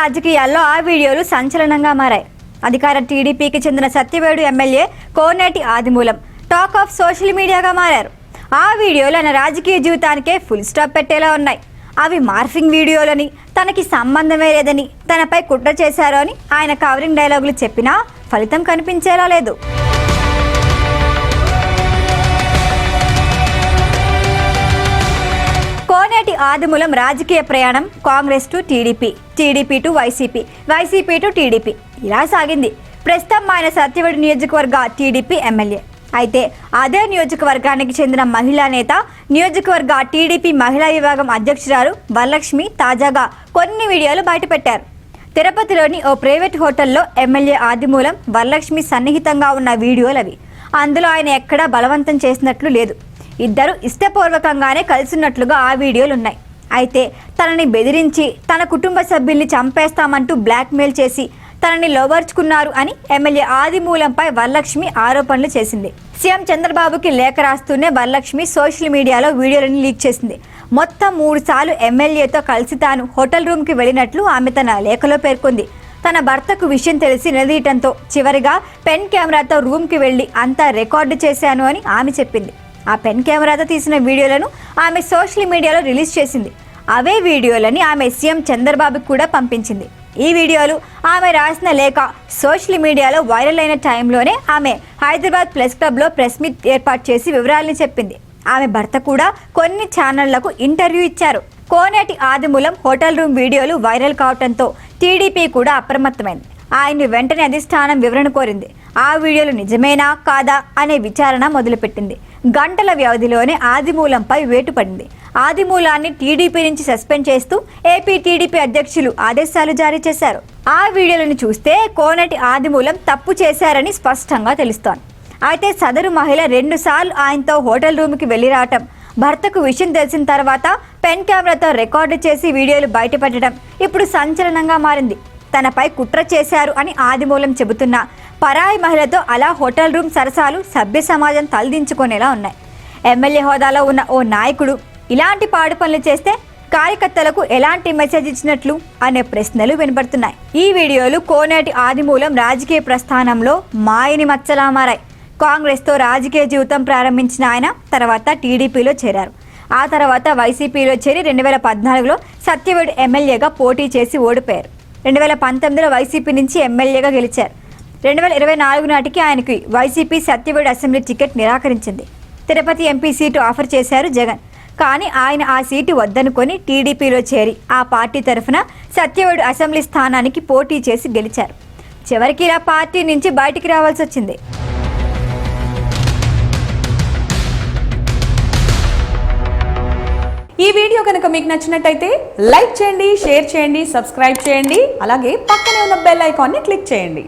రాజకీయాల్లో ఆ వీడియోలు సంచలనంగా మారాయి. అధికార టీడీపీకి చెందిన Satyavedu MLA Koneti Adimulam talk of social మీడియాగా మారారు. ఆ వీడియోలు ఆయన రాజకీయ జీవితానికే ఫుల్ స్టాప్ పెట్టేలా ఉన్నాయి. అవి మార్ఫింగ్ వీడియోలని తనకి సంబంధమే లేదని తనపై కుట్ర చేశారు అని ఆయన కవరింగ్ డైలాగులు చెప్పినా ఫలితం కనిపించేలా లేదు. ఆదిమూలం రాజకీయ ప్రయాణం Congress to TDP TDP to YCP YCP to TDP. ఇలా సాగింది. ప్రస్తుతం ఆయన సత్యవేడు నియోజకవర్గ టీడీపీ ఎమ్మెల్యే. అయితే అదే నియోజకవర్గానికి చెందిన మహిళా నేత నియోజకవర్గ టీడీపీ మహిళా విభాగం అధ్యక్షురాలు వరలక్ష్మి తాజాగా కొన్ని వీడియోలు బయటపెట్టారు. తిరుపతిలోని ఓ ప్రైవేట్ హోటల్లో ఎమ్మెల్యే ఆదిమూలం వరలక్ష్మి సన్నిహితంగా ఉన్న వీడియోలు అవి అందులో ఆయన ఎక్కడా బలవంతం చేసినట్లు లేదు. ఇద్దరు ఇష్టపూర్వకంగానే కలిసినట్లుగా ఆ వీడియోలు ఉన్నాయి. అయితే తనని బెదిరించి తన కుటుంబ సభ్యుల్ని చంపేస్తామంటూ బ్లాక్మెయిల్ చేసి తనని లోబర్చుకున్నారు అని ఎమ్మెల్యే ఆదిమూలంపై వరలక్ష్మి ఆరోపణలు చేసింది. సీఎం చంద్రబాబుకి లేఖ రాస్తూనే వరలక్ష్మి సోషల్ మీడియాలో వీడియోలను లీక్ చేసింది. మొత్తం మూడు సార్లు ఎమ్మెల్యేతో కలిసి తాను హోటల్ రూమ్కి వెళ్ళినట్లు ఆమె తన లేఖలో పేర్కొంది. తన భర్తకు విషయం తెలిసి నిలదీయటంతో చివరిగా పెన్ కెమెరాతో రూమ్కి వెళ్ళి అంతా రికార్డు చేశాను అని ఆమె చెప్పింది. ఆ పెన్ కెమెరాతో తీసిన వీడియోలను ఆమె సోషల్ మీడియాలో రిలీజ్ చేసింది. అవే వీడియోలని ఆమె సీఎం చంద్రబాబుకి కూడా పంపించింది. ఈ వీడియోలు ఆమె రాసిన లేఖ సోషల్ మీడియాలో వైరల్ అయిన టైంలోనే ఆమె హైదరాబాద్ ప్రెస్ క్లబ్లో ప్రెస్ మీట్ ఏర్పాటు చేసి వివరాలని చెప్పింది. ఆమె భర్త కూడా కొన్ని ఛానళ్ళకు ఇంటర్వ్యూ ఇచ్చారు. కోనేటి ఆదిమూలం హోటల్ రూమ్ వీడియోలు వైరల్ కావడంతో టీడీపీ కూడా అప్రమత్తమైంది. ఆయన్ని వెంటనే అధిష్టానం వివరణ కోరింది. ఆ వీడియోలు నిజమేనా కాదా అనే విచారణ మొదలుపెట్టింది. గంటల వ్యవధిలోనే ఆదిమూలంపై వేటు పడింది ఆదిమూలాన్ని టీడీపీ నుంచి సస్పెండ్ చేస్తూ ఏపీ టీడీపీ అధ్యక్షులు ఆదేశాలు జారీ చేశారు. ఆ వీడియోలను చూస్తే కోనటి ఆదిమూలం తప్పు చేశారని స్పష్టంగా తెలుస్తోంది. అయితే సదరు మహిళ రెండుసార్లు ఆయనతో హోటల్ రూమ్కి వెళ్ళి రావటం భర్తకు విషయం తెలిసిన తర్వాత పెన్ కెమెరాతో రికార్డు చేసి వీడియోలు బయటపెట్టడం ఇప్పుడు సంచలనంగా మారింది. తనపై కుట్ర చేశారు అని ఆదిమూలం చెబుతున్నా పరాయి మహిళతో అలా హోటల్ రూమ్ సరసాలు సభ్య సమాజం తలదించుకునేలా ఉన్నాయి. ఎమ్మెల్యే హోదాలో ఉన్న ఓ నాయకుడు ఇలాంటి పాడు పనులు చేస్తే కార్యకర్తలకు ఎలాంటి మెసేజ్ ఇచ్చినట్లు అనే ప్రశ్నలు వినపడుతున్నాయి ఈ వీడియోలు కోనేటి ఆదిమూలం రాజకీయ ప్రస్థానంలో మాయని మచ్చలా మారాయి. కాంగ్రెస్తో రాజకీయ జీవితం ప్రారంభించిన ఆయన తర్వాత టీడీపీలో చేరారు. ఆ తర్వాత వైసీపీలో చేరి రెండు వేల పద్నాలుగులో సత్యవేడు ఎమ్మెల్యేగా పోటీ చేసి ఓడిపోయారు. రెండు వేల పంతొమ్మిదిలో వైసీపీ నుంచి ఎమ్మెల్యేగా గెలిచారు. రెండు వేల ఇరవై నాలుగు నాటికి ఆయనకి వైసీపీ సత్యవేడు అసెంబ్లీ టికెట్ నిరాకరించింది. తిరుపతి ఎంపీ సీటు ఆఫర్ చేశారు జగన్. కానీ ఆయన ఆ సీటు వద్దనుకొని టీడీపీలో చేరి ఆ పార్టీ తరఫున సత్యవేడు అసెంబ్లీ స్థానానికి పోటీ చేసి గెలిచారు. చివరికి ఇలా పార్టీ నుంచి బయటికి రావాల్సి వచ్చింది. ఈ వీడియో కనుక మీకు నచ్చినట్టయితే లైక్ చేయండి షేర్ చేయండి సబ్స్క్రైబ్ చేయండి అలాగే పక్కనే ఉన్న బెల్ ఐకాన్ని క్లిక్ చేయండి.